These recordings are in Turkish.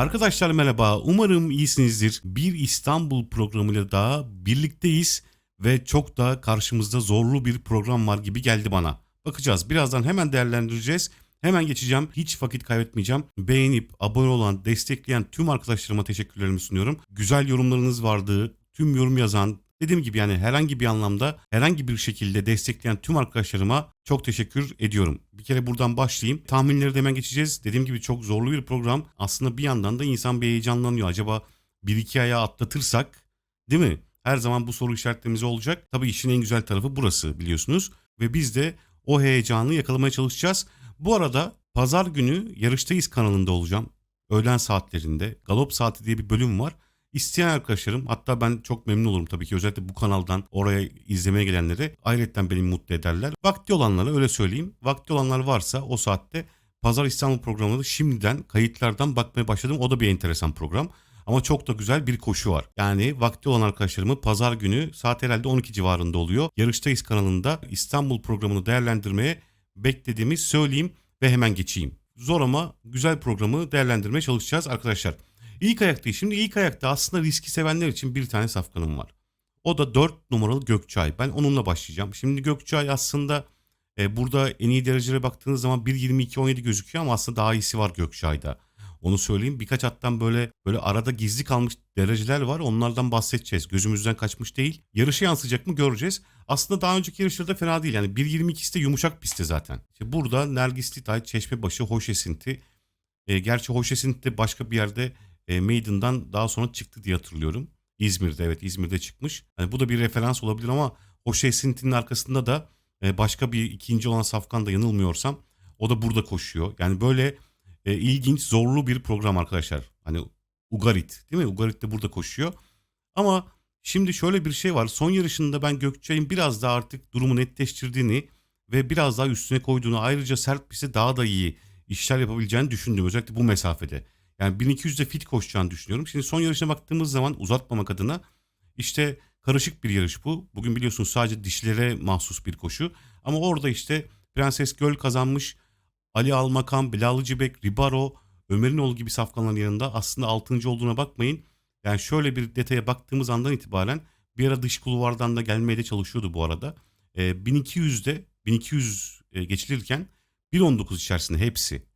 Arkadaşlar merhaba. Umarım iyisinizdir. Bir İstanbul programıyla daha birlikteyiz ve çok da karşımızda zorlu bir program var gibi geldi bana. Bakacağız. Birazdan hemen değerlendireceğiz. Hemen geçeceğim. Hiç vakit kaybetmeyeceğim. Beğenip abone olan, destekleyen tüm arkadaşlarıma teşekkürlerimi sunuyorum. Güzel yorumlarınız vardı. Tüm yorum yazan, dediğim gibi yani herhangi bir anlamda, herhangi bir şekilde destekleyen tüm arkadaşlarıma çok teşekkür ediyorum. Bir kere buradan başlayayım. Tahminleri de hemen geçeceğiz. Dediğim gibi çok zorlu bir program. Aslında bir yandan da insan bir heyecanlanıyor. Acaba bir iki aya atlatırsak değil mi? Her zaman bu soru işaretlerimiz olacak. Tabii işin en güzel tarafı burası biliyorsunuz. Ve biz de o heyecanı yakalamaya çalışacağız. Bu arada pazar günü Yarıştayız kanalında olacağım. Öğlen saatlerinde. Galop Saati diye bir bölüm var. İsteyen arkadaşlarım hatta ben çok memnun olurum tabii ki özellikle bu kanaldan oraya izlemeye gelenleri ayrıca beni mutlu ederler. Vakti olanlara öyle söyleyeyim. Vakti olanlar varsa o saatte Pazar İstanbul programına da şimdiden kayıtlardan bakmaya başladım. O da bir enteresan program. Ama çok da güzel bir koşu var. Yani vakti olan arkadaşlarımı pazar günü saat herhalde 12 civarında oluyor. Yarıştayız kanalında İstanbul programını değerlendirmeye beklediğimi söyleyeyim ve hemen geçeyim. Zor ama güzel programı değerlendirmeye çalışacağız arkadaşlar. İlk ayaktayız. Şimdi ilk ayakta aslında riski sevenler için bir tane safkanım var. O da 4 numaralı Gökçay. Ben onunla başlayacağım. Şimdi Gökçay aslında e, burada en iyi derecelere baktığınız zaman 1.22-17 gözüküyor ama aslında daha iyisi var Gökçay'da. Onu söyleyeyim. Birkaç hattan böyle böyle arada gizli kalmış dereceler var. Onlardan bahsedeceğiz. Gözümüzden kaçmış değil. Yarışa yansıyacak mı göreceğiz. Aslında daha önceki yarışlarda fena değil. Yani 1.22'si de yumuşak pistte zaten. İşte burada Nergis Litay, Çeşmebaşı, Hoş Esinti. E, gerçi Hoş Esinti de başka bir yerde e, Maiden'dan daha sonra çıktı diye hatırlıyorum. İzmir'de evet İzmir'de çıkmış. Yani bu da bir referans olabilir ama Hoş Esinti'nin arkasında da e, başka bir ikinci olan Safkan da yanılmıyorsam o da burada koşuyor. Yani böyle e, ilginç, zorlu bir program arkadaşlar. Hani Ugarit değil mi? Ugarit de burada koşuyor. Ama şimdi şöyle bir şey var. Son yarışında ben Gökçay'ın biraz daha artık durumu netleştirdiğini ve biraz daha üstüne koyduğunu ayrıca sert piste daha da iyi işler yapabileceğini düşündüm. Özellikle bu mesafede. Yani 1200'de fit koşacağını düşünüyorum. Şimdi son yarışına baktığımız zaman uzatmamak adına işte karışık bir yarış bu. Bugün biliyorsunuz sadece dişlere mahsus bir koşu. Ama orada işte Prenses Göl kazanmış. Ali Almakan, Bilal Cibek, Ribaro, Ömerinoğlu gibi safkanların yanında aslında 6. olduğuna bakmayın. Yani şöyle bir detaya baktığımız andan itibaren bir ara dış kulvardan da gelmeye de çalışıyordu bu arada. E, 1200'de 1200 e, geçilirken 1.19 içerisinde hepsi.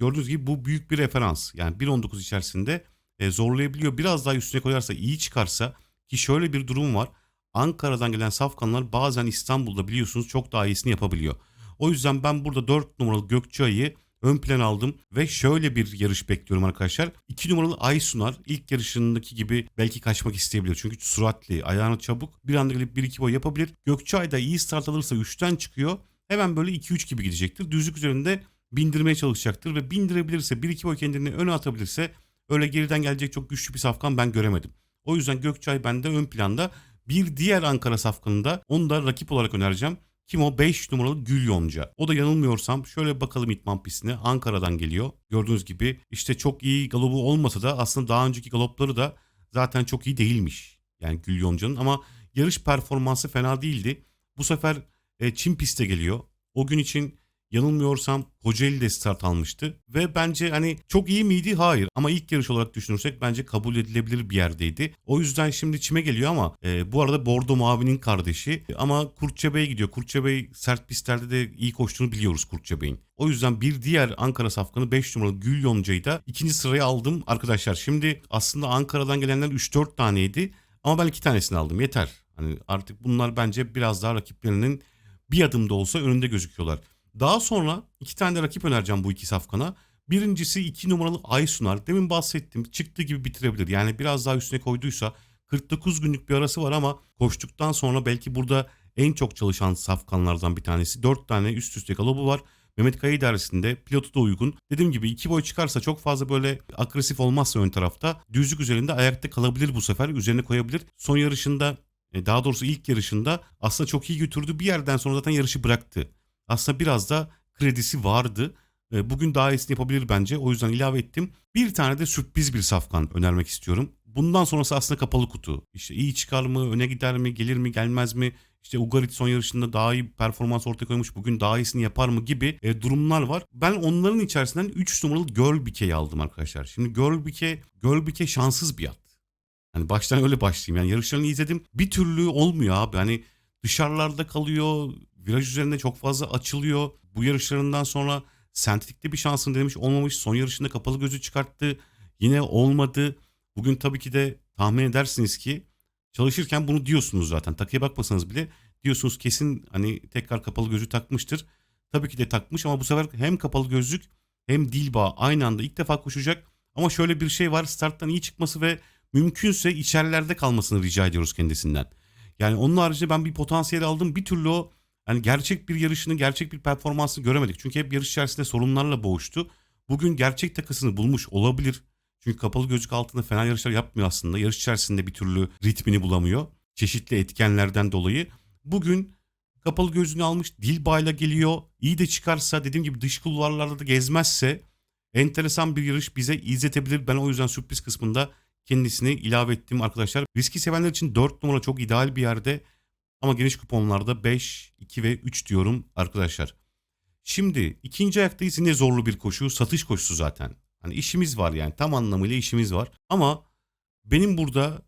Gördüğünüz gibi bu büyük bir referans. Yani 1.19 içerisinde e, zorlayabiliyor. Biraz daha üstüne koyarsa iyi çıkarsa ki şöyle bir durum var. Ankara'dan gelen safkanlar bazen İstanbul'da biliyorsunuz çok daha iyisini yapabiliyor. O yüzden ben burada 4 numaralı Gökçeay'ı ön plan aldım ve şöyle bir yarış bekliyorum arkadaşlar. 2 numaralı Aysunar ilk yarışındaki gibi belki kaçmak isteyebilir. Çünkü süratli, ayağını çabuk bir anda gelip 1-2 boy yapabilir. Gökçeay da iyi start alırsa 3'ten çıkıyor. Hemen böyle 2-3 gibi gidecektir. Düzlük üzerinde bindirmeye çalışacaktır ve bindirebilirse 1-2 boy kendini öne atabilirse öyle geriden gelecek çok güçlü bir safkan ben göremedim. O yüzden Gökçay bende ön planda. Bir diğer Ankara safkanında onu da rakip olarak önereceğim. Kim o? 5 numaralı Gül Yonca. O da yanılmıyorsam şöyle bakalım İtman pistine. Ankara'dan geliyor. Gördüğünüz gibi işte çok iyi galobu olmasa da aslında daha önceki galopları da zaten çok iyi değilmiş. Yani Gül Yonca'nın ama yarış performansı fena değildi. Bu sefer e, Çin piste geliyor. O gün için yanılmıyorsam Kocaeli de start almıştı. Ve bence hani çok iyi miydi? Hayır. Ama ilk yarış olarak düşünürsek bence kabul edilebilir bir yerdeydi. O yüzden şimdi çime geliyor ama e, bu arada Bordo Mavi'nin kardeşi. Ama Kurtça Bey gidiyor. Kurtça Bey sert pistlerde de iyi koştuğunu biliyoruz Kurtça Bey'in. O yüzden bir diğer Ankara safkanı 5 numaralı Gül Yonca'yı da ikinci sıraya aldım arkadaşlar. Şimdi aslında Ankara'dan gelenler 3-4 taneydi. Ama ben iki tanesini aldım yeter. Hani artık bunlar bence biraz daha rakiplerinin bir adım da olsa önünde gözüküyorlar. Daha sonra iki tane de rakip önereceğim bu iki safkana. Birincisi iki numaralı Aysunar. Demin bahsettim. Çıktığı gibi bitirebilir. Yani biraz daha üstüne koyduysa 49 günlük bir arası var ama koştuktan sonra belki burada en çok çalışan safkanlardan bir tanesi. 4 tane üst üste galobu var. Mehmet Kaya idaresinde pilotu da uygun. Dediğim gibi iki boy çıkarsa çok fazla böyle agresif olmazsa ön tarafta düzlük üzerinde ayakta kalabilir bu sefer. Üzerine koyabilir. Son yarışında e, daha doğrusu ilk yarışında aslında çok iyi götürdü. Bir yerden sonra zaten yarışı bıraktı aslında biraz da kredisi vardı. E, bugün daha iyisini yapabilir bence. O yüzden ilave ettim. Bir tane de sürpriz bir safkan önermek istiyorum. Bundan sonrası aslında kapalı kutu. İşte iyi çıkar mı, öne gider mi, gelir mi, gelmez mi? İşte Ugarit son yarışında daha iyi performans ortaya koymuş. Bugün daha iyisini yapar mı gibi e, durumlar var. Ben onların içerisinden 3 numaralı Gölbike'yi aldım arkadaşlar. Şimdi Gölbike, Gölbike şanssız bir at. Hani baştan öyle başlayayım. Yani yarışlarını izledim. Bir türlü olmuyor abi. Hani dışarılarda kalıyor. Viraj üzerinde çok fazla açılıyor. Bu yarışlarından sonra sentetikte bir şansını denemiş olmamış. Son yarışında kapalı gözü çıkarttı. Yine olmadı. Bugün tabii ki de tahmin edersiniz ki çalışırken bunu diyorsunuz zaten. Takıya bakmasanız bile diyorsunuz kesin hani tekrar kapalı gözü takmıştır. Tabii ki de takmış ama bu sefer hem kapalı gözlük hem dil bağı aynı anda ilk defa koşacak. Ama şöyle bir şey var starttan iyi çıkması ve mümkünse içerilerde kalmasını rica ediyoruz kendisinden. Yani onun haricinde ben bir potansiyel aldım. Bir türlü o hani gerçek bir yarışını, gerçek bir performansını göremedik. Çünkü hep yarış içerisinde sorunlarla boğuştu. Bugün gerçek takısını bulmuş olabilir. Çünkü kapalı gözlük altında fena yarışlar yapmıyor aslında. Yarış içerisinde bir türlü ritmini bulamıyor. Çeşitli etkenlerden dolayı. Bugün kapalı gözlüğünü almış dil bayla geliyor. İyi de çıkarsa dediğim gibi dış kulvarlarda da gezmezse enteresan bir yarış bize izletebilir. Ben o yüzden sürpriz kısmında kendisini ilave ettim arkadaşlar. Riski sevenler için 4 numara çok ideal bir yerde. Ama geniş kuponlarda 5, 2 ve 3 diyorum arkadaşlar. Şimdi ikinci ayaktayız yine zorlu bir koşu. Satış koşusu zaten. Hani işimiz var yani tam anlamıyla işimiz var. Ama benim burada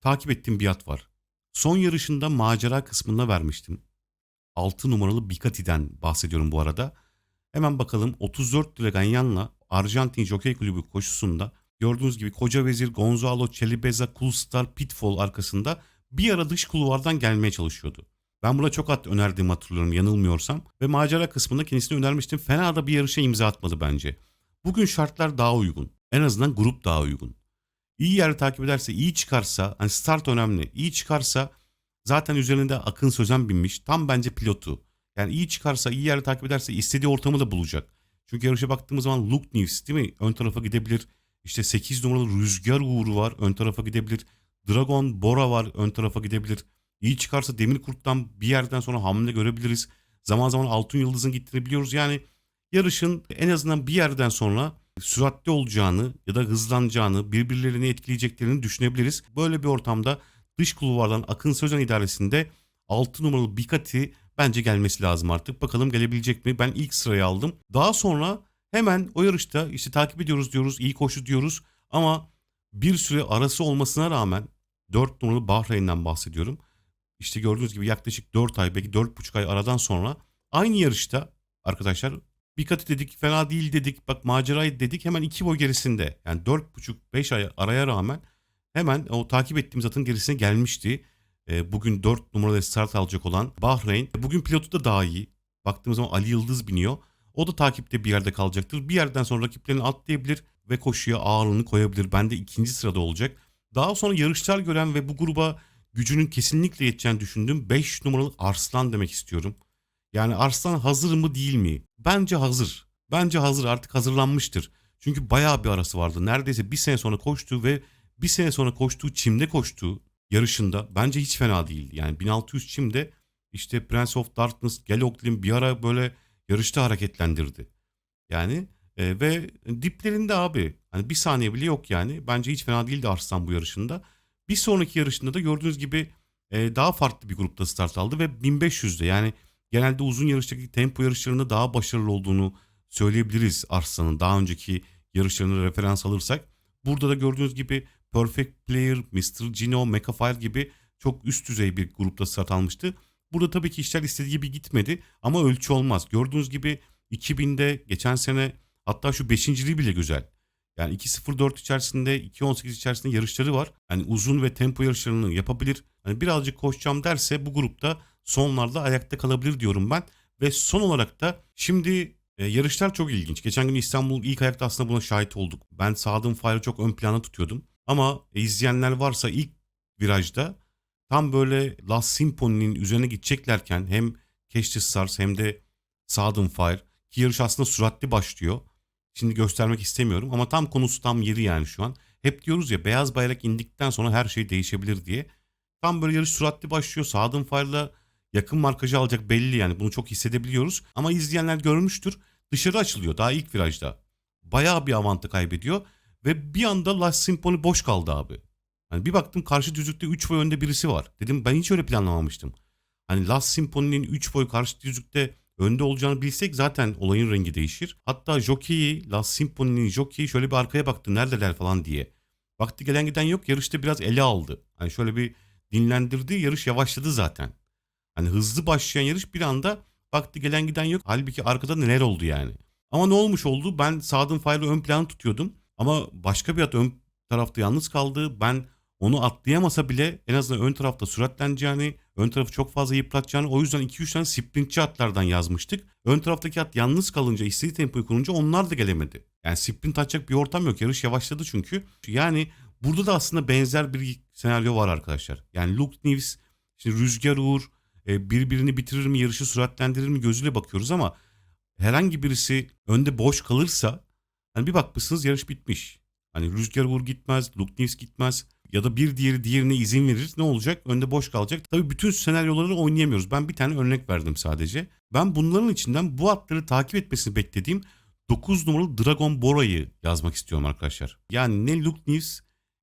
takip ettiğim bir at var. Son yarışında macera kısmında vermiştim. 6 numaralı Bicati'den bahsediyorum bu arada. Hemen bakalım 34 lira Ganyan'la Arjantin Jockey Kulübü koşusunda gördüğünüz gibi Koca Vezir, Gonzalo, Celibeza, Coolstar, Pitfall arkasında bir ara dış kulvardan gelmeye çalışıyordu. Ben burada çok at önerdiğimi hatırlıyorum yanılmıyorsam. Ve macera kısmında kendisine önermiştim. Fena da bir yarışa imza atmadı bence. Bugün şartlar daha uygun. En azından grup daha uygun. İyi yeri takip ederse, iyi çıkarsa, hani start önemli. İyi çıkarsa zaten üzerinde Akın Sözen binmiş. Tam bence pilotu. Yani iyi çıkarsa, iyi yeri takip ederse istediği ortamı da bulacak. Çünkü yarışa baktığımız zaman Luke News değil mi? Ön tarafa gidebilir. İşte 8 numaralı Rüzgar Uğur'u var. Ön tarafa gidebilir. Dragon Bora var. Ön tarafa gidebilir. İyi çıkarsa Demir Kurt'tan bir yerden sonra hamle görebiliriz. Zaman zaman Altın Yıldız'ın gittiğini biliyoruz. Yani yarışın en azından bir yerden sonra süratli olacağını ya da hızlanacağını, birbirlerini etkileyeceklerini düşünebiliriz. Böyle bir ortamda dış kulvardan Akın Sözen idaresinde 6 numaralı Bikati bence gelmesi lazım artık. Bakalım gelebilecek mi? Ben ilk sırayı aldım. Daha sonra hemen o yarışta işte takip ediyoruz diyoruz, iyi koşu diyoruz ama bir süre arası olmasına rağmen 4 numaralı Bahreyn'den bahsediyorum. İşte gördüğünüz gibi yaklaşık 4 ay belki 4,5 ay aradan sonra aynı yarışta arkadaşlar Bikati dedik fena değil dedik bak macerayı dedik hemen 2 boy gerisinde yani 4,5-5 ay araya rağmen hemen o takip ettiğimiz atın gerisine gelmişti. E, bugün 4 numaralı start alacak olan Bahreyn. Bugün pilotu da daha iyi. Baktığımız zaman Ali Yıldız biniyor. O da takipte bir yerde kalacaktır. Bir yerden sonra rakiplerini atlayabilir ve koşuya ağırlığını koyabilir. Bende ikinci sırada olacak. Daha sonra yarışlar gören ve bu gruba gücünün kesinlikle yeteceğini düşündüğüm 5 numaralı Arslan demek istiyorum. Yani Arslan hazır mı değil mi? Bence hazır. Bence hazır artık hazırlanmıştır. Çünkü bayağı bir arası vardı. Neredeyse bir sene sonra koştu ve bir sene sonra koştuğu çimde koştuğu yarışında bence hiç fena değildi. Yani 1600 çimde işte Prince of Darkness, Geloglim bir ara böyle yarışta hareketlendirdi. Yani e, ve diplerinde abi hani bir saniye bile yok yani. Bence hiç fena değildi Arslan bu yarışında. Bir sonraki yarışında da gördüğünüz gibi e, daha farklı bir grupta start aldı ve 1500'de yani genelde uzun yarıştaki tempo yarışlarında daha başarılı olduğunu söyleyebiliriz Arslan'ın daha önceki yarışlarını referans alırsak. Burada da gördüğünüz gibi Perfect Player, Mr. Gino, Mecafire gibi çok üst düzey bir grupta start almıştı. Burada tabii ki işler istediği gibi gitmedi ama ölçü olmaz. Gördüğünüz gibi 2000'de geçen sene hatta şu beşinciliği bile güzel. Yani 2.04 içerisinde 2.18 içerisinde yarışları var. Hani uzun ve tempo yarışlarını yapabilir. Hani birazcık koşacağım derse bu grupta sonlarda ayakta kalabilir diyorum ben. Ve son olarak da şimdi e, yarışlar çok ilginç. Geçen gün İstanbul ilk ayakta aslında buna şahit olduk. Ben Sadık Fire'ı çok ön plana tutuyordum. Ama e, izleyenler varsa ilk virajda tam böyle Last Symphony'nin üzerine gideceklerken hem Cash Stars hem de Sadık Fire ki yarış aslında süratli başlıyor. Şimdi göstermek istemiyorum ama tam konusu tam yeri yani şu an. Hep diyoruz ya beyaz bayrak indikten sonra her şey değişebilir diye. Tam böyle yarış süratli başlıyor. Sadık Fire'la yakın markajı alacak belli yani bunu çok hissedebiliyoruz. Ama izleyenler görmüştür dışarı açılıyor daha ilk virajda. Bayağı bir avantı kaybediyor ve bir anda Last Symphony boş kaldı abi. Yani bir baktım karşı düzlükte 3 boy önde birisi var. Dedim ben hiç öyle planlamamıştım. Hani Last Symphony'nin 3 boy karşı düzlükte önde olacağını bilsek zaten olayın rengi değişir. Hatta jockey'i, Last Symphony'nin jockey'i şöyle bir arkaya baktı neredeler falan diye. Vakti gelen giden yok yarışta biraz ele aldı. Hani şöyle bir dinlendirdi yarış yavaşladı zaten. Hani hızlı başlayan yarış bir anda vakti gelen giden yok. Halbuki arkada neler oldu yani. Ama ne olmuş oldu? Ben Sadın Fire'ı ön plan tutuyordum. Ama başka bir at ön tarafta yalnız kaldı. Ben onu atlayamasa bile en azından ön tarafta süratleneceğini, ön tarafı çok fazla yıpratacağını o yüzden 2-3 tane sprintçi atlardan yazmıştık. Ön taraftaki at yalnız kalınca, istediği tempoyu kurunca onlar da gelemedi. Yani sprint atacak bir ortam yok. Yarış yavaşladı çünkü. Yani burada da aslında benzer bir senaryo var arkadaşlar. Yani Luke News, şimdi Rüzgar Uğur e, birbirini bitirir mi, yarışı süratlendirir mi gözüyle bakıyoruz ama herhangi birisi önde boş kalırsa hani bir bakmışsınız yarış bitmiş. Hani Rüzgar Uğur gitmez, Luke News gitmez ya da bir diğeri diğerine izin verir. Ne olacak? Önde boş kalacak. Tabii bütün senaryoları oynayamıyoruz. Ben bir tane örnek verdim sadece. Ben bunların içinden bu atları takip etmesini beklediğim 9 numaralı Dragon Bora'yı yazmak istiyorum arkadaşlar. Yani ne Luke News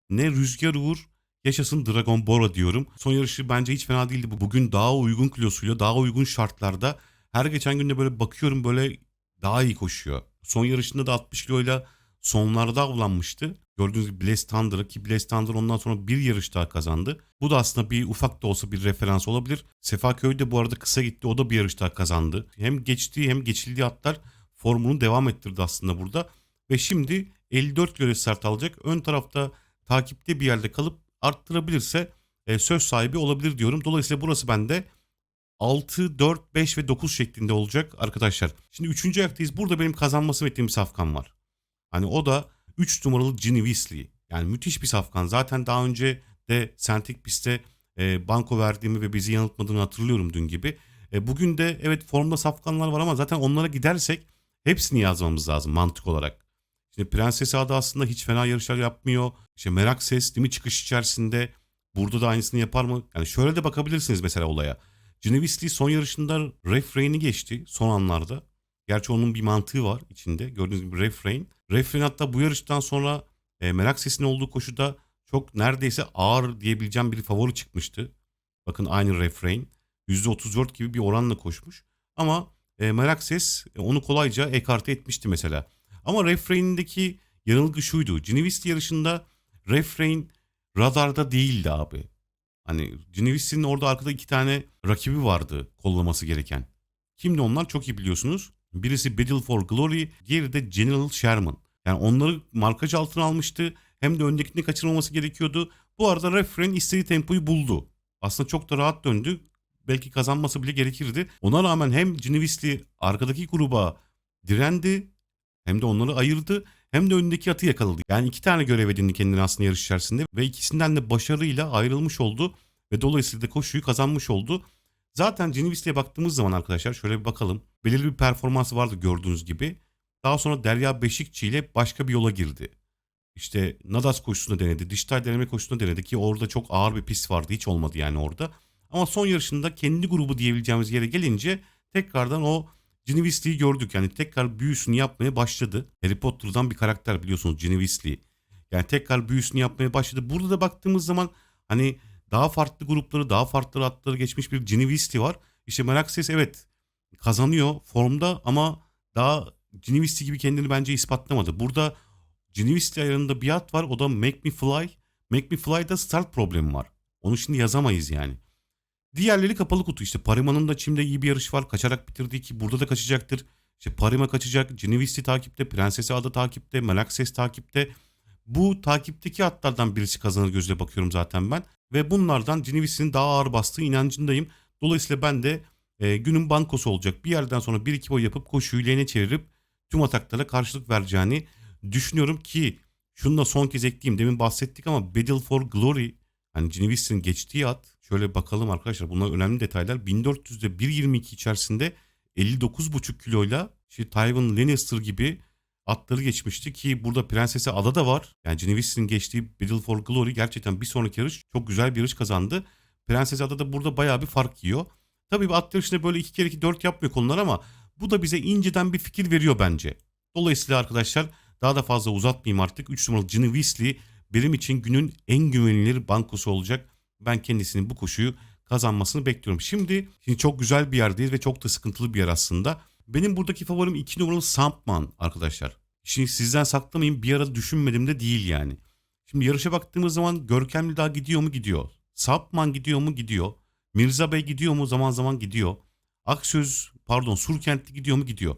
ne Rüzgar Uğur yaşasın Dragon Bora diyorum. Son yarışı bence hiç fena değildi. Bu Bugün daha uygun kilosuyla daha uygun şartlarda her geçen günde böyle bakıyorum böyle daha iyi koşuyor. Son yarışında da 60 kiloyla sonlarda avlanmıştı. Gördüğünüz gibi Blaze Thunder'ı ki Blaze Thunder ondan sonra bir yarış daha kazandı. Bu da aslında bir ufak da olsa bir referans olabilir. Sefaköy de bu arada kısa gitti o da bir yarış daha kazandı. Hem geçtiği hem geçildiği atlar formunu devam ettirdi aslında burada. Ve şimdi 54 kilo start alacak. Ön tarafta takipte bir yerde kalıp arttırabilirse e, söz sahibi olabilir diyorum. Dolayısıyla burası bende 6, 4, 5 ve 9 şeklinde olacak arkadaşlar. Şimdi 3. ayaktayız. Burada benim kazanması beklediğim safkan var. Hani o da 3 numaralı Ginny Weasley. Yani müthiş bir safkan. Zaten daha önce de Sentik Pist'te e, banko verdiğimi ve bizi yanıltmadığını hatırlıyorum dün gibi. E, bugün de evet formda safkanlar var ama zaten onlara gidersek hepsini yazmamız lazım mantık olarak. Şimdi Prenses Ada aslında hiç fena yarışlar yapmıyor. İşte merak ses değil mi çıkış içerisinde. Burada da aynısını yapar mı? Yani şöyle de bakabilirsiniz mesela olaya. Ginny Weasley son yarışında refrain'i geçti son anlarda. Gerçi onun bir mantığı var içinde. Gördüğünüz gibi refrain. Refrain hatta bu yarıştan sonra e, merak sesinin olduğu koşuda çok neredeyse ağır diyebileceğim bir favori çıkmıştı. Bakın aynı refrain. %34 gibi bir oranla koşmuş. Ama e, merak ses e, onu kolayca ekarte etmişti mesela. Ama refrain'indeki yanılgı şuydu. Weasley yarışında refrain radarda değildi abi. Hani Weasley'nin orada arkada iki tane rakibi vardı kollaması gereken. Kimdi onlar çok iyi biliyorsunuz. Birisi Battle for Glory, diğeri de General Sherman. Yani onları markaj altına almıştı. Hem de öndekini kaçırmaması gerekiyordu. Bu arada Refrain istediği tempoyu buldu. Aslında çok da rahat döndü. Belki kazanması bile gerekirdi. Ona rağmen hem Weasley arkadaki gruba direndi hem de onları ayırdı hem de önündeki atı yakaladı. Yani iki tane görev edindi kendini aslında yarış içerisinde ve ikisinden de başarıyla ayrılmış oldu ve dolayısıyla da koşuyu kazanmış oldu. Zaten Weasley'e baktığımız zaman arkadaşlar şöyle bir bakalım. Belirli bir performansı vardı gördüğünüz gibi. Daha sonra Derya Beşikçi ile başka bir yola girdi. İşte Nadas koşusunu denedi. Dijital deneme koşusunu denedi ki orada çok ağır bir pist vardı. Hiç olmadı yani orada. Ama son yarışında kendi grubu diyebileceğimiz yere gelince tekrardan o Ginny Weasley'i gördük. Yani tekrar büyüsünü yapmaya başladı. Harry Potter'dan bir karakter biliyorsunuz Ginny Weasley. Yani tekrar büyüsünü yapmaya başladı. Burada da baktığımız zaman hani daha farklı grupları, daha farklı atları geçmiş bir Weasley var. İşte Merak Ses evet kazanıyor formda ama daha Weasley gibi kendini bence ispatlamadı. Burada Weasley ayarında bir at var o da Make Me Fly. Make Me Fly'da start problemi var. Onu şimdi yazamayız yani. Diğerleri kapalı kutu işte Parima'nın da Çim'de iyi bir yarış var. Kaçarak bitirdiği ki burada da kaçacaktır. İşte Parima kaçacak. Weasley takipte. Prensesi Ada takipte. Melak Ses takipte. Bu takipteki atlardan birisi kazanır gözüyle bakıyorum zaten ben. Ve bunlardan Weasley'nin daha ağır bastığı inancındayım. Dolayısıyla ben de e, günün bankosu olacak. Bir yerden sonra 1-2 boy yapıp koşuyu lehine çevirip tüm ataklara karşılık vereceğini düşünüyorum ki şunu da son kez ekleyeyim. Demin bahsettik ama Battle for Glory Ginny Weasley'nin geçtiği at şöyle bakalım arkadaşlar bunlar önemli detaylar. 1400'de 1.22 içerisinde 59,5 kiloyla işte Tywin Lannister gibi atları geçmişti ki burada Prensesi Ada da var. Yani Weasley'nin geçtiği Battle for Glory gerçekten bir sonraki yarış çok güzel bir yarış kazandı. Prenses Ada da burada bayağı bir fark yiyor. Tabii at yarışında böyle iki kere iki dört yapmıyor konular ama bu da bize inceden bir fikir veriyor bence. Dolayısıyla arkadaşlar daha da fazla uzatmayayım artık. 3 numaralı Ginny Weasley benim için günün en güvenilir bankosu olacak. Ben kendisinin bu koşuyu kazanmasını bekliyorum. Şimdi, şimdi çok güzel bir yerdeyiz ve çok da sıkıntılı bir yer aslında. Benim buradaki favorim 2 numaralı Sampman arkadaşlar. Şimdi sizden saklamayayım bir ara düşünmedim de değil yani. Şimdi yarışa baktığımız zaman Görkemli daha gidiyor mu gidiyor. Sapman gidiyor mu gidiyor. Mirza Bey gidiyor mu zaman zaman gidiyor. Aksöz pardon Surkentli gidiyor mu gidiyor.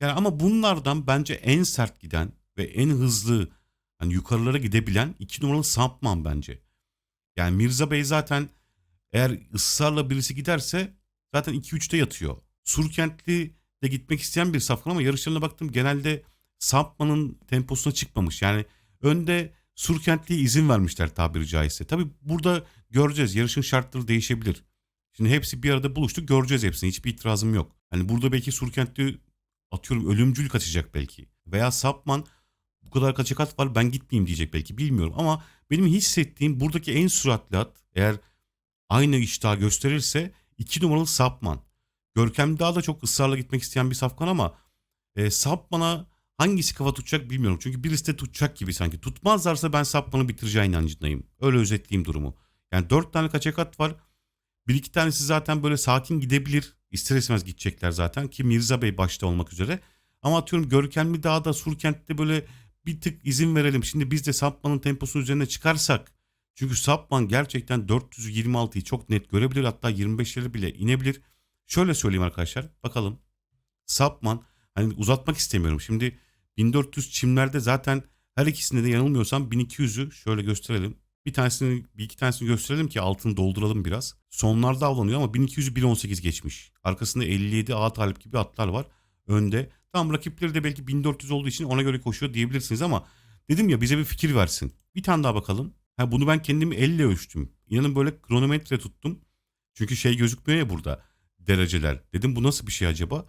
Yani ama bunlardan bence en sert giden ve en hızlı hani yukarılara gidebilen 2 numaralı Sampman bence. Yani Mirza Bey zaten eğer ısrarla birisi giderse zaten 2-3'te yatıyor. Surkentli de gitmek isteyen bir safkan ama yarışlarına baktım genelde Sampman'ın temposuna çıkmamış. Yani önde Surkentli'ye izin vermişler tabiri caizse. Tabi burada göreceğiz. Yarışın şartları değişebilir. Şimdi hepsi bir arada buluştu. Göreceğiz hepsini. Hiçbir itirazım yok. Hani burada belki Surkentli atıyorum ölümcül kaçacak belki. Veya Sapman bu kadar kaçak at var ben gitmeyeyim diyecek belki bilmiyorum. Ama benim hissettiğim buradaki en süratli at eğer aynı iştah gösterirse 2 numaralı Sapman. Görkem daha da çok ısrarla gitmek isteyen bir safkan ama e, Sapman'a hangisi kafa tutacak bilmiyorum. Çünkü birisi de tutacak gibi sanki. Tutmazlarsa ben Sapman'ı bitireceği inancındayım. Öyle özetleyeyim durumu. Yani 4 tane kaçak at var. Bir iki tanesi zaten böyle sakin gidebilir. İster istemez gidecekler zaten ki Mirza Bey başta olmak üzere. Ama atıyorum Görkemli Dağ'da Surkent'te böyle bir tık izin verelim. Şimdi biz de Sapman'ın temposunun üzerine çıkarsak. Çünkü Sapman gerçekten 426'yı çok net görebilir. Hatta 25'leri bile inebilir. Şöyle söyleyeyim arkadaşlar. Bakalım. Sapman hani uzatmak istemiyorum. Şimdi 1400 çimlerde zaten her ikisinde de yanılmıyorsam 1200'ü şöyle gösterelim. Bir tanesini bir iki tanesini gösterelim ki altını dolduralım biraz. Sonlarda avlanıyor ama 1200'ü 1.18 geçmiş. Arkasında 57 A talip gibi atlar var. Önde. Tam rakipleri de belki 1400 olduğu için ona göre koşuyor diyebilirsiniz ama dedim ya bize bir fikir versin. Bir tane daha bakalım. Ha, bunu ben kendimi elle ölçtüm. İnanın böyle kronometre tuttum. Çünkü şey gözükmüyor ya burada dereceler. Dedim bu nasıl bir şey acaba?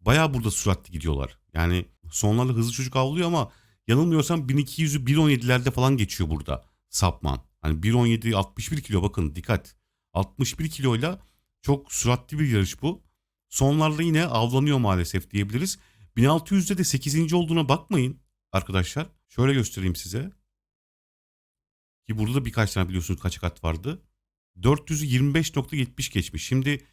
Baya burada süratli gidiyorlar. Yani sonlarla hızlı çocuk avlıyor ama yanılmıyorsam 1200'ü 1.17'lerde falan geçiyor burada Sapman. Hani 1.17 61 kilo bakın dikkat. 61 kiloyla çok süratli bir yarış bu. Sonlarda yine avlanıyor maalesef diyebiliriz. 1600'de de 8. olduğuna bakmayın arkadaşlar. Şöyle göstereyim size. Ki burada da birkaç tane biliyorsunuz kaçak at vardı. 400'ü 25.70 geçmiş. Şimdi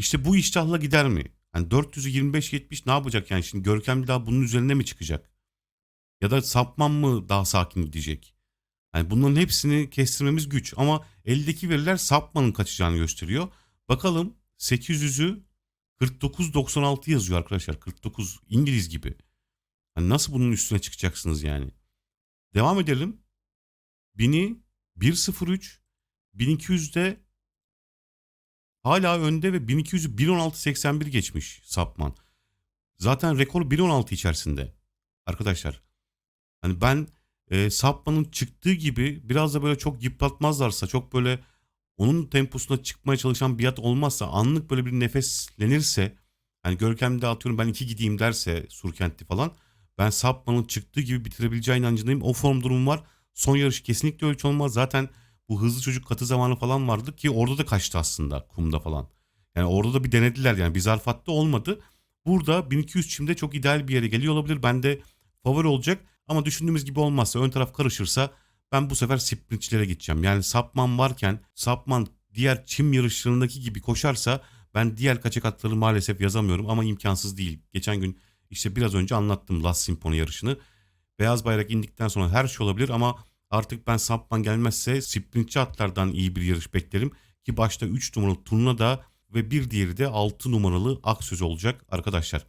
işte bu iştahla gider mi? Hani 400'ü 25-70 ne yapacak yani şimdi Görkem daha bunun üzerine mi çıkacak? Ya da Sapman mı daha sakin gidecek? Yani bunların hepsini kestirmemiz güç ama eldeki veriler Sapman'ın kaçacağını gösteriyor. Bakalım 800'ü 49.96 yazıyor arkadaşlar. 49 İngiliz gibi. Hani nasıl bunun üstüne çıkacaksınız yani? Devam edelim. 1000'i 1.03 1200'de hala önde ve 1200'ü 1.16.81 geçmiş Sapman. Zaten rekor 1.16 içerisinde. Arkadaşlar hani ben e, Sapman'ın çıktığı gibi biraz da böyle çok yıpratmazlarsa çok böyle onun temposuna çıkmaya çalışan bir at olmazsa anlık böyle bir nefeslenirse hani Görkem'de atıyorum ben iki gideyim derse Surkentli falan ben Sapman'ın çıktığı gibi bitirebileceği inancındayım. O form durumu var. Son yarış kesinlikle ölçü olmaz. Zaten bu hızlı çocuk katı zamanı falan vardı ki orada da kaçtı aslında kumda falan. Yani orada da bir denediler yani bir zarfatta olmadı. Burada 1200 çimde çok ideal bir yere geliyor olabilir. Bende favori olacak ama düşündüğümüz gibi olmazsa ön taraf karışırsa ben bu sefer sprintçilere gideceğim. Yani Sapman varken Sapman diğer çim yarışlarındaki gibi koşarsa ben diğer kaçak atları maalesef yazamıyorum ama imkansız değil. Geçen gün işte biraz önce anlattım Last Symphony yarışını. Beyaz bayrak indikten sonra her şey olabilir ama artık ben Sapman gelmezse sprintçi atlardan iyi bir yarış beklerim. Ki başta 3 numaralı Turnada ve bir diğeri de 6 numaralı Aksöz olacak arkadaşlar.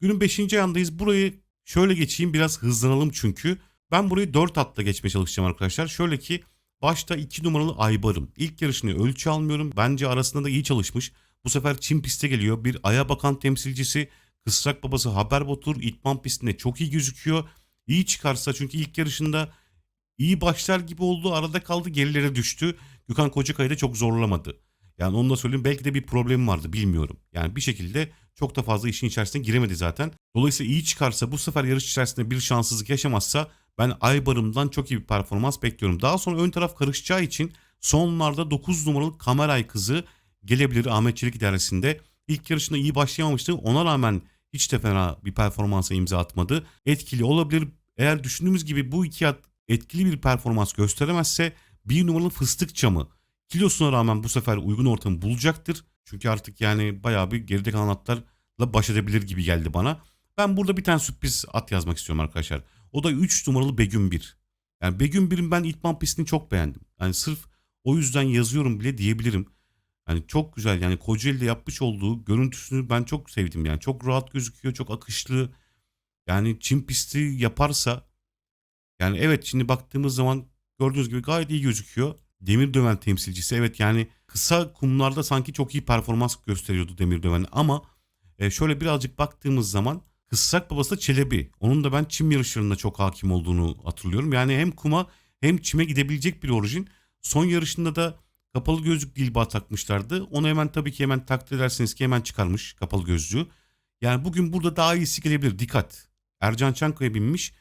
Günün 5. ayındayız. Burayı şöyle geçeyim biraz hızlanalım çünkü. Ben burayı 4 atla geçmeye çalışacağım arkadaşlar. Şöyle ki başta 2 numaralı Aybar'ım. İlk yarışını ölçü almıyorum. Bence arasında da iyi çalışmış. Bu sefer Çin piste geliyor. Bir aya bakan temsilcisi Kısrak babası Haber Batur İtman pistinde çok iyi gözüküyor. İyi çıkarsa çünkü ilk yarışında iyi başlar gibi oldu. Arada kaldı gerilere düştü. Gökhan Kocakay'ı da çok zorlamadı. Yani onu da söyleyeyim belki de bir problem vardı bilmiyorum. Yani bir şekilde çok da fazla işin içerisine giremedi zaten. Dolayısıyla iyi çıkarsa bu sefer yarış içerisinde bir şanssızlık yaşamazsa ben Aybar'ımdan çok iyi bir performans bekliyorum. Daha sonra ön taraf karışacağı için sonlarda 9 numaralı Kameray kızı gelebilir Ahmet Çelik idaresinde. İlk yarışında iyi başlayamamıştı. Ona rağmen hiç de fena bir performansa imza atmadı. Etkili olabilir. Eğer düşündüğümüz gibi bu iki at etkili bir performans gösteremezse bir numaralı fıstık çamı Kilosuna rağmen bu sefer uygun ortamı bulacaktır. Çünkü artık yani bayağı bir geride kalan atlarla baş edebilir gibi geldi bana. Ben burada bir tane sürpriz at yazmak istiyorum arkadaşlar. O da 3 numaralı Begüm 1. Yani Begüm 1'in ben İtman pistini çok beğendim. Yani sırf o yüzden yazıyorum bile diyebilirim. Yani çok güzel yani Kocaeli'de yapmış olduğu görüntüsünü ben çok sevdim yani. Çok rahat gözüküyor, çok akışlı. Yani Çin pisti yaparsa yani evet şimdi baktığımız zaman gördüğünüz gibi gayet iyi gözüküyor. Demir döven temsilcisi evet yani kısa kumlarda sanki çok iyi performans gösteriyordu demir döven ama e, şöyle birazcık baktığımız zaman Kıssak babası da Çelebi. Onun da ben çim yarışlarında çok hakim olduğunu hatırlıyorum. Yani hem kuma hem çime gidebilecek bir orijin. Son yarışında da kapalı gözlük dilba takmışlardı. Onu hemen tabii ki hemen takdir edersiniz ki hemen çıkarmış kapalı gözlüğü. Yani bugün burada daha iyisi gelebilir. Dikkat. Ercan Çankaya binmiş.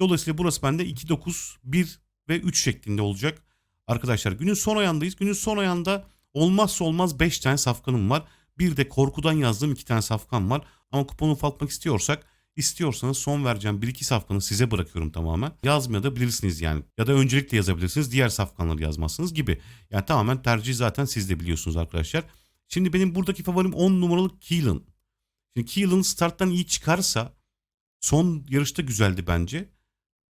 Dolayısıyla burası bende 2, 9, 1 ve 3 şeklinde olacak. Arkadaşlar günün son ayandayız. Günün son ayanda olmazsa olmaz 5 tane safkanım var. Bir de korkudan yazdığım 2 tane safkan var. Ama kuponu ufaltmak istiyorsak istiyorsanız son vereceğim 1-2 safkanı size bırakıyorum tamamen. Yazmaya da bilirsiniz yani. Ya da öncelikle yazabilirsiniz. Diğer safkanları yazmazsınız gibi. Yani tamamen tercih zaten siz de biliyorsunuz arkadaşlar. Şimdi benim buradaki favorim 10 numaralı Keelan. Şimdi Keelan starttan iyi çıkarsa son yarışta güzeldi bence.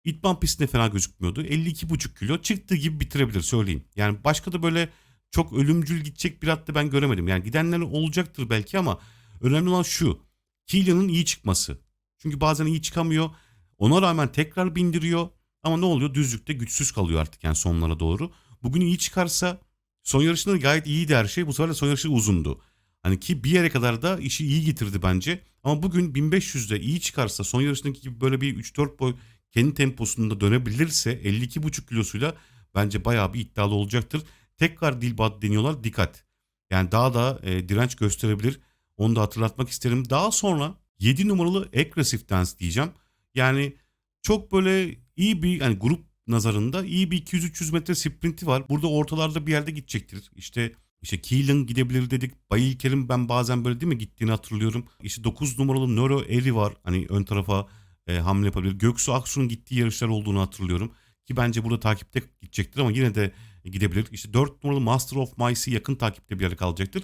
İtman pistinde fena gözükmüyordu. 52,5 kilo çıktığı gibi bitirebilir söyleyeyim. Yani başka da böyle çok ölümcül gidecek bir at da ben göremedim. Yani gidenler olacaktır belki ama önemli olan şu. Keelan'ın iyi çıkması. Çünkü bazen iyi çıkamıyor. Ona rağmen tekrar bindiriyor. Ama ne oluyor? Düzlükte güçsüz kalıyor artık yani sonlara doğru. Bugün iyi çıkarsa son yarışında gayet iyiydi her şey. Bu sefer de son yarışı uzundu. Hani ki bir yere kadar da işi iyi getirdi bence. Ama bugün 1500'de iyi çıkarsa son yarışındaki gibi böyle bir 3-4 boy kendi temposunda dönebilirse 52,5 kilosuyla bence bayağı bir iddialı olacaktır. Tekrar Dilbad deniyorlar dikkat. Yani daha da e, direnç gösterebilir. Onu da hatırlatmak isterim. Daha sonra 7 numaralı Aggressive Dance diyeceğim. Yani çok böyle iyi bir yani grup nazarında iyi bir 200-300 metre sprinti var. Burada ortalarda bir yerde gidecektir. İşte işte Keelan gidebilir dedik. Bayilker'in ben bazen böyle değil mi gittiğini hatırlıyorum. İşte 9 numaralı Nero Eri var. Hani ön tarafa e, hamle yapabilir. Göksu Aksu'nun gittiği yarışlar olduğunu hatırlıyorum. Ki bence burada takipte gidecektir ama yine de gidebilir. İşte 4 numaralı Master of Mice'i yakın takipte bir yere kalacaktır.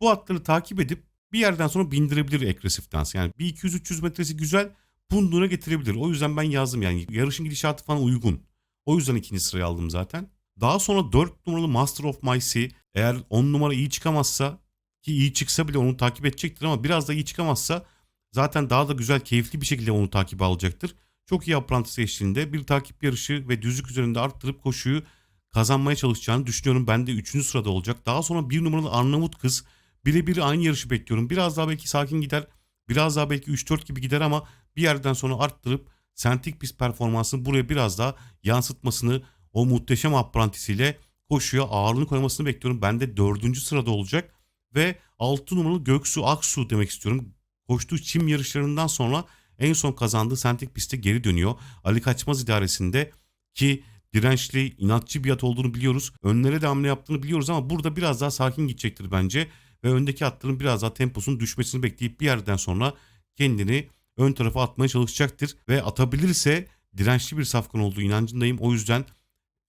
Bu atları takip edip bir yerden sonra bindirebilir agresif dans. Yani bir 200-300 metresi güzel punduğuna getirebilir. O yüzden ben yazdım yani yarışın gidişatı falan uygun. O yüzden ikinci sırayı aldım zaten. Daha sonra 4 numaralı Master of Mice'i eğer 10 numara iyi çıkamazsa ki iyi çıksa bile onu takip edecektir ama biraz da iyi çıkamazsa zaten daha da güzel keyifli bir şekilde onu takip alacaktır. Çok iyi apprentice eşliğinde bir takip yarışı ve düzlük üzerinde arttırıp koşuyu kazanmaya çalışacağını düşünüyorum. Ben de 3. sırada olacak. Daha sonra 1 numaralı Arnavut kız birebir aynı yarışı bekliyorum. Biraz daha belki sakin gider. Biraz daha belki 3-4 gibi gider ama bir yerden sonra arttırıp sentik pist performansını buraya biraz daha yansıtmasını o muhteşem aprantisiyle koşuya ağırlığını koymasını bekliyorum. Ben de 4. sırada olacak ve 6 numaralı Göksu Aksu demek istiyorum. Koştuğu çim yarışlarından sonra en son kazandığı sentik pistte geri dönüyor. Ali Kaçmaz idaresinde ki dirençli, inatçı bir at olduğunu biliyoruz. Önlere de hamle yaptığını biliyoruz ama burada biraz daha sakin gidecektir bence ve öndeki atların biraz daha temposunun düşmesini bekleyip bir yerden sonra kendini ön tarafa atmaya çalışacaktır ve atabilirse dirençli bir safkan olduğu inancındayım. O yüzden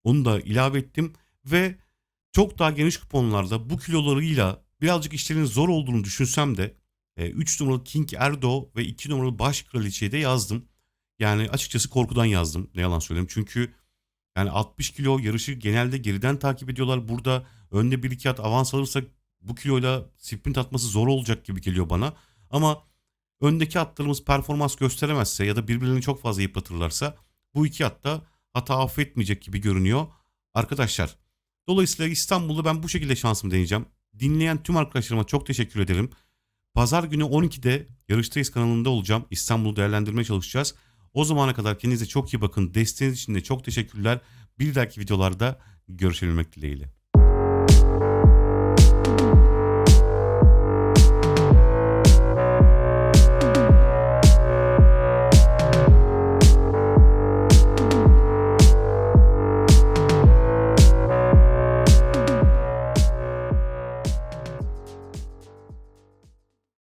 onu da ilave ettim ve çok daha geniş kuponlarda bu kilolarıyla birazcık işlerin zor olduğunu düşünsem de 3 e, numaralı King Erdo ve 2 numaralı Baş Kraliçe'yi de yazdım. Yani açıkçası korkudan yazdım ne yalan söyleyeyim. Çünkü yani 60 kilo yarışı genelde geriden takip ediyorlar. Burada önde 1-2 at avans alırsak bu kiloyla sprint atması zor olacak gibi geliyor bana. Ama öndeki atlarımız performans gösteremezse ya da birbirlerini çok fazla yıpratırlarsa bu iki atta hata affetmeyecek gibi görünüyor. Arkadaşlar dolayısıyla İstanbul'da ben bu şekilde şansımı deneyeceğim. Dinleyen tüm arkadaşlarıma çok teşekkür ederim. Pazar günü 12'de Yarıştayız kanalında olacağım. İstanbul'u değerlendirmeye çalışacağız. O zamana kadar kendinize çok iyi bakın. Desteğiniz için de çok teşekkürler. Bir dahaki videolarda görüşebilmek dileğiyle.